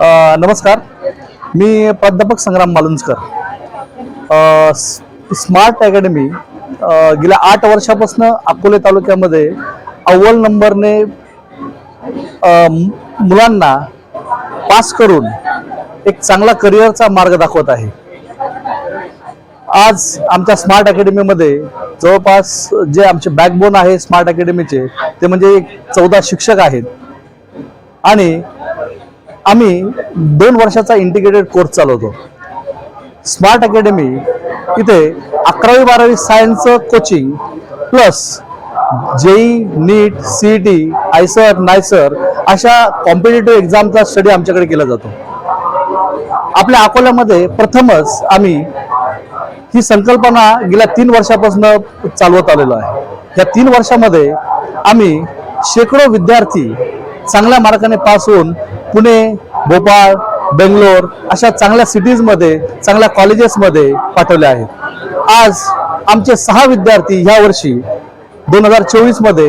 नमस्कार. मी प्राध्यापक संग्राम Malunjkar. Smart academy गेल्या आठ वर्षापासून अकोले तालुक्यामध्ये अव्वल नंबरने मुलांना पास करून एक चांगला करिअरचा मार्ग दाखवत आहे. आज आमच्या स्मार्ट अकॅडमीमध्ये जवळपास जे आमचे बॅकबोन आहे स्मार्ट अकॅडमीचे ते म्हणजे एक चौदा शिक्षक आहेत. आणि आम्ही दोन वर्षाचा इंटिग्रेटेड कोर्स चालवतो. स्मार्ट अकॅडमी इथे अकरावी बारावी सायन्सचं coaching plus JEE NEET C T IISER NISER अशा कॉम्पिटेटिव्ह एक्झामचा स्टडी आमच्याकडे केला जातो. आपल्या अकोल्यामध्ये प्रथमच आम्ही ही संकल्पना गेल्या तीन वर्षापासून चालवत आलेलो आहे. या तीन वर्षामध्ये आम्ही शेकडो विद्यार्थी चांगल्या मार्गाने पास होऊन पुणे भोपाळ बेंगलोर अशा चांगल्या सिटीजमध्ये चांगल्या कॉलेजेसमध्ये पाठवले आहेत. आज आमचे सहा विद्यार्थी ह्या वर्षी दोन हजार चोवीसमध्ये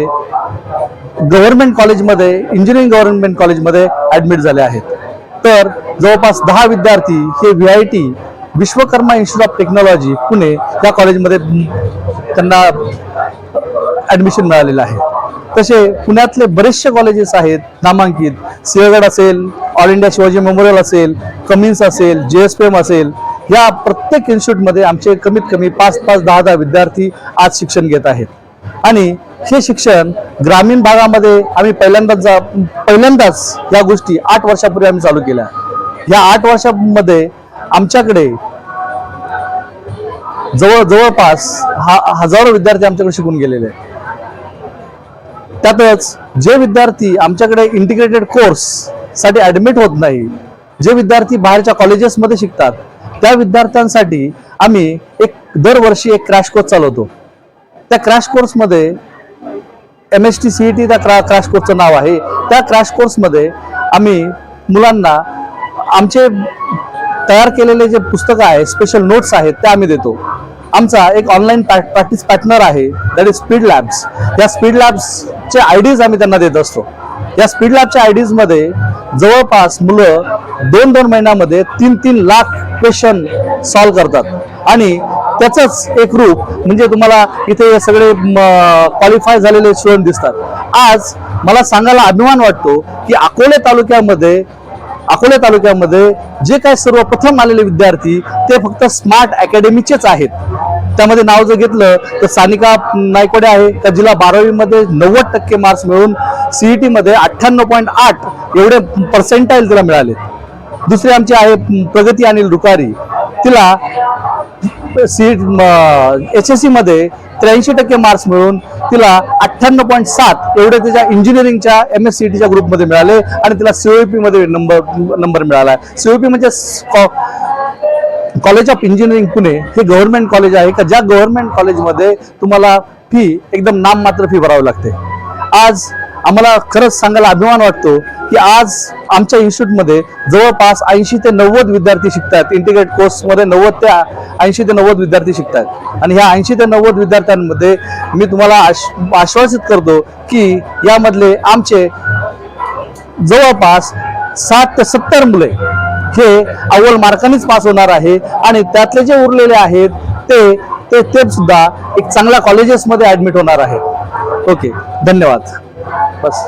गव्हर्नमेंट कॉलेजमध्ये इंजिनिअरिंग गव्हर्नमेंट कॉलेजमध्ये ॲडमिट झाले आहेत. तर जवळपास दहा विद्यार्थी हे V I T Vishwakarma institute of technology Pune या कॉलेजमध्ये त्यांना ॲडमिशन मिळालेलं आहे. तसे पुण्यातले बरेचसे कॉलेजेस आहेत नामांकित. सिंहगड असेल ऑल इंडिया शिवाजी मेमोरियल असेल कमिन्स असेल जे एस पी एम असेल या प्रत्येक इन्स्टिट्यूटमध्ये आमचे कमीत कमी पाच पाच दहा दहा विद्यार्थी आज शिक्षण घेत आहेत. आणि हे शिक्षण ग्रामीण भागामध्ये आम्ही पहिल्यांदाच जा पहिल्यांदाच या गोष्टी आठ वर्षापूर्वी आम्ही चालू केल्या. या आठ वर्षामध्ये आमच्याकडे जवळ जवळपास हा हजारो विद्यार्थी आमच्याकडे शिकून गेलेले आहेत. त्यातच जे विद्यार्थी आमच्याकडे इंटिग्रेटेड कोर्ससाठी ॲडमिट होत नाही जे विद्यार्थी बाहेरच्या कॉलेजेसमध्ये शिकतात त्या विद्यार्थ्यांसाठी आम्ही एक दरवर्षी एक क्रॅश कोर्स चालवतो. त्या क्रॅश कोर्समध्ये M S T C E T त्या क्रा क्रॅश कोर्सचं नाव आहे. त्या क्रॅश कोर्समध्ये आम्ही मुलांना आमचे तयार केलेले जे पुस्तकं आहे स्पेशल नोट्स आहेत त्या आम्ही देतो. आमचा एक ऑनलाईन प्रॅक्टिस पॅटनर आहे. दॅट इज स्पीड लॅब्स या स्पीड लॅब्सचे आय डीज आम्ही त्यांना देत असतो. या स्पीड लॅबच्या आय डीजमध्ये जवळपास मुलं दोन दोन महिन्यामध्ये तीन तीन लाख क्वेश्चन सॉल्व्ह करतात. आणि त्याचंच एक रूप म्हणजे तुम्हाला इथे सगळे क्वालिफाय झालेले स्टुडंट दिसतात. आज मला सांगायला अभिमान वाटतो की अकोले तालुक्यामध्ये अकोले तालुक्यामध्ये जे काही सर्वप्रथम आलेले विद्यार्थी ते फक्त स्मार्ट अकॅडमीचेच आहेत. त्यामध्ये नाव जर घेतलं तर सानिका नायकोडे आहे. का जिला बारावीमध्ये नव्वद टक्के मार्क्स मिळून सीईटीमध्ये अठ्ठ्याण्णव पॉईंट आठ एवढे पर्सेंटाईल तिला मिळाले. दुसरी आमची आहे प्रगती अनिल रुकारी. तिला सी एच एस सीमध्ये त्र्याऐंशी टक्के मार्क्स मिळून तिला अठ्ठ्याण्णव पॉईंट सात एवढे तिच्या इंजिनिअरिंगच्या एम एस सी टीच्या ग्रुपमध्ये मिळाले आणि तिला सीओपी पीमध्ये नंबर नंबर मिळाला. आहे सीओपी म्हणजे कॉलेज ऑफ इंजिनिअरिंग पुणे हे गव्हर्नमेंट कॉलेज आहे का? ज्या गव्हर्नमेंट कॉलेजमध्ये तुम्हाला फी एकदम नाम मात्र फी भरावी लागते. आज आम्हाला खरंच सांगायला अभिमान वाटतो की आज आमच्या इन्स्टिट्यूटमध्ये जवळपास ऐंशी ते नव्वद विद्यार्थी शिकतात इंटिग्रेट कोर्समध्ये नव्वद ते ऐंशी ते नव्वद विद्यार्थी शिकतात आणि ह्या ऐंशी ते नव्वद विद्यार्थ्यांमध्ये मी तुम्हाला आश आश्वासित करतो की यामधले आमचे जवळपास साठ ते सत्तर मुले हे अव्वल मार्कानेच पास होणार आहे आणि त्यातले जे उरलेले आहेत ते ते ते सुद्धा एक चांगल्या कॉलेजेसमध्ये ऍडमिट होणार आहे. ओके धन्यवाद. बस.